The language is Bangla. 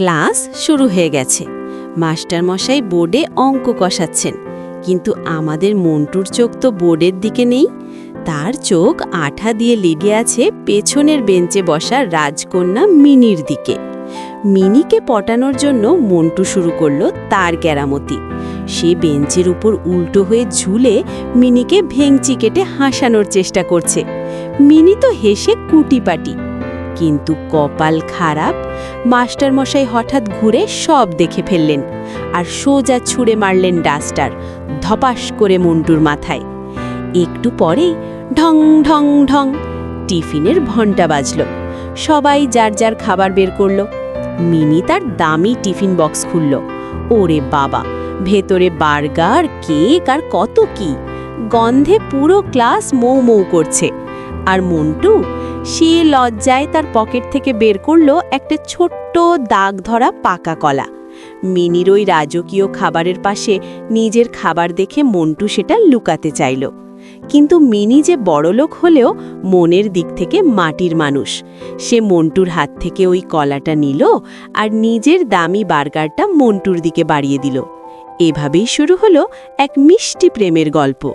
ক্লাস শুরু হয়ে গেছে। মাস্টারমশাই বোর্ডে অঙ্ক কষাচ্ছেন। কিন্তু আমাদের মন্টুর চোখ তো বোর্ডের দিকে নেই। তার চোখ আঠা দিয়ে লেগে আছে পেছনের বেঞ্চে বসা রাজকন্যা মিনির দিকে। মিনিকে পটানোর জন্য মন্টু শুরু করল তার কেরামতি। সে বেঞ্চের উপর উল্টো হয়ে ঝুলে মিনিকে ভেংচি কেটে হাসানোর চেষ্টা করছে। মিনি তো হেসে কুটিপাটি। কিন্তু কপাল খারাপ, মাস্টারমশাই হঠাৎ ঘুরে সব দেখে ফেললেন আর সোজা ছুঁড়ে মারলেন ডাস্টার, ধপাস করে মন্টুর মাথায়। একটু পরেই ঢং ঢং ঢং, টিফিনের ঘণ্টা বাজল। সবাই যার যার খাবার বের করল। মিনি তার দামি টিফিন বক্স খুলল। ওরে বাবা, ভেতরে বার্গার, কেক আর কত কি? গন্ধে পুরো ক্লাস মৌ মৌ করছে। আর মন্টু সে লজ্জায় তার পকেট থেকে বের করল একটা ছোট্ট দাগ ধরা পাকা কলা। মিনির ওই রাজকীয় খাবারের পাশে নিজের খাবার দেখে মন্টু সেটা লুকাতে চাইল। কিন্তু মিনি যে বড়লোক হলেও মনের দিক থেকে মাটির মানুষ। সে মন্টুর হাত থেকে ওই কলাটা নিল আর নিজের দামি বার্গারটা মন্টুর দিকে বাড়িয়ে দিল। এভাবেই শুরু হলো এক মিষ্টি প্রেমের গল্প।